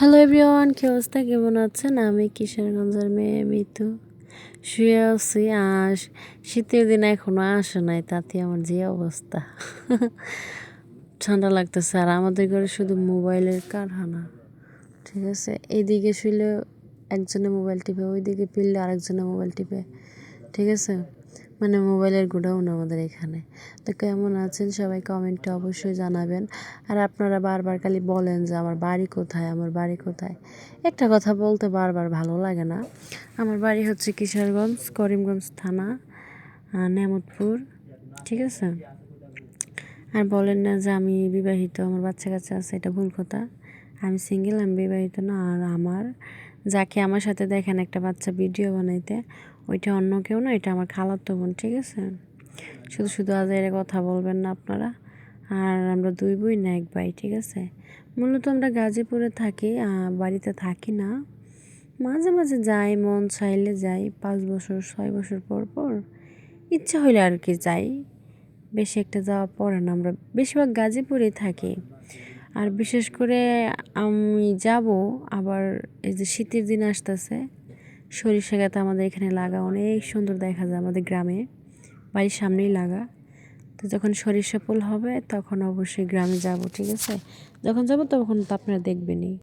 Hello everyone কি অবস্থা? কেমন আছেন? আমি কিশোরগঞ্জের মেয়ে মিতু। শুয়ে আছি আর শীতের দিন এখনও আসে নাই, তাতে আমার যে অবস্থা। ঠান্ডা লাগতেছে, আর আমাদের ঘরে শুধু মোবাইলের কারখানা, ঠিক আছে? এইদিকে শুইলে একজনে মোবাইল টিপে, ওইদিকে পিললে আরেকজনে মোবাইল টিপে, ঠিক আছে? মানে মোবাইলের গোডাউন আমাদের এখানে। তো কেমন আছেন? সবাই কমেন্টে অবশ্যই জানাবেন। আর আপনারা বারবার খালি বলেন যে, আমার বাড়ি কোথায়? আমার বাড়ি কোথায়? একটা কথা বলতে বারবার ভালো লাগে না। আমার বাড়ি হচ্ছে কিশোরগঞ্জ, করিমগঞ্জ থানা নেমতপুর। ঠিক আছে? আর বলেন না যে, আমি বিবাহিত, আমার বাচ্চা কাচ্চা আছে, এটা ভুল কথা। আমি সিঙ্গেল আমি বিবাহিত না, আর আমার যাকে আমার সাথে দেখেন একটা বাচ্চা ভিডিও বানাইতে, ওইটা অন্য কেউ না, এটা আমার খালাতো বোন, ঠিক আছে? শুধু শুধু আজ এর কথা বলবেন না আপনারা। আর আমরা দুই বই না এক ভাই, ঠিক আছে? মূলত আমরা গাজীপুরে থাকি বাড়িতে থাকি না। মাঝে মাঝে যাই, মন চাইলে যাই, পাঁচ বছর, ছয় বছর পর পর ইচ্ছা হইলে আর কি যাই। বেশি একটা যাওয়া পড়ে না, আমরা বেশিরভাগ গাজীপুরেই থাকি। আর বিশেষ করে আমি যাব, আবার এই যে শীতের দিন আসতেছে, সরিষা গাছ আমাদের এখানে লাগা অনেক সুন্দর দেখা যায় আমাদের গ্রামে। বাড়ির সামনেই লাগা। তো যখন সরিষা ফুল হবে, তখন অবশ্যই গ্রামে যাব, ঠিক আছে? যখন যাব, তখন তো আপনারা দেখবেনই।